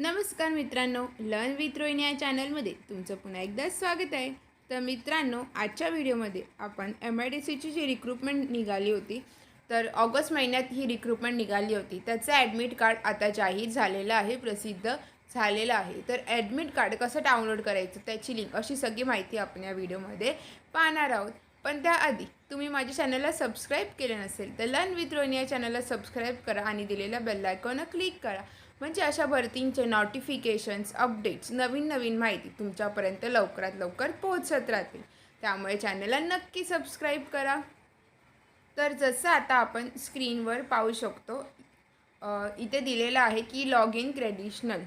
नमस्कार मित्रांनो learn with Rohini या चॅनलमध्ये तुमचं पुन्हा एकदा स्वागत आहे. तर मित्रांनो आजच्या व्हिडिओमध्ये आपण एम आय डी सीची जी रिक्रुटमेंट निघाली होती तर ऑगस्ट महिन्यात ही रिक्रुटमेंट निघाली होती. त्याचं ॲडमिट कार्ड आता जाहीर झालेलं आहे प्रसिद्ध झालेलं आहे. तर ॲडमिट कार्ड कसं डाउनलोड करायचं त्याची लिंक अशी सगळी माहिती आपण या व्हिडिओमध्ये पाहणार आहोत. पण त्याआधी तुम्ही माझ्या चॅनलला सबस्क्राईब केले नसेल तर लर्न विथ रोहिणी या चॅनलला सबस्क्राईब करा आणि दिलेल्या बेल आयकॉनला क्लिक करा. म्हणजे अशा भरतींचे नोटिफिकेशन्स अपडेट्स नवीन नवीन माहिती तुमच्यापर्यंत लवकरात लवकर पोहोचत राहतील. त्यामुळे चॅनलला नक्की सबस्क्राईब करा. तर जसं आता आपण स्क्रीनवर पाहू शकतो इथे दिलेलं आहे की लॉग इन क्रेडिशनल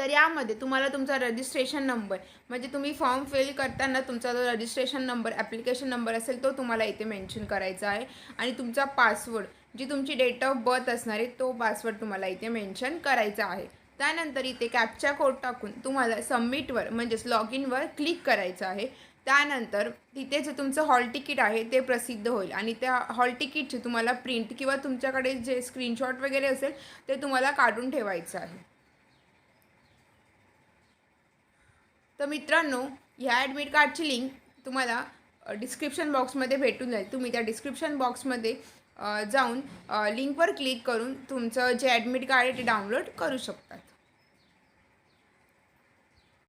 तर यामध्ये तुम्हाला तुमचा रजिस्ट्रेशन नंबर म्हणजे तुम्ही फॉर्म फिल करताना तुमचा जो रजिस्ट्रेशन नंबर ॲप्लिकेशन नंबर असेल तो तुम्हाला इथे मेन्शन करायचा आहे. आणि तुमचा पासवर्ड जी तुमची डेट ऑफ बर्थ असणार आहे तो पासवर्ड तुम्हाला इथे मेन्शन करायचा आहे. त्यानंतर इथे कॅपचा कोड टाकून तुम्हाला सबमिटवर म्हणजेच लॉग इनवर क्लिक करायचं आहे. त्यानंतर तिथे जे तुमचं हॉल तिकीट आहे ते प्रसिद्ध होईल. आणि त्या हॉल तिकीटचे तुम्हाला प्रिंट किंवा तुमच्याकडे जे स्क्रीनशॉट वगैरे असेल ते तुम्हाला काढून ठेवायचं आहे. तर मित्रांनो ह्या ॲडमिट कार्डची लिंक तुम्हाला डिस्क्रिप्शन बॉक्समध्ये भेटून जाईल. तुम्ही त्या डिस्क्रिप्शन बॉक्समध्ये जाऊन लिंकवर क्लिक करून तुमचं जे ॲडमिट कार्ड आहे ते डाउनलोड करू शकतात.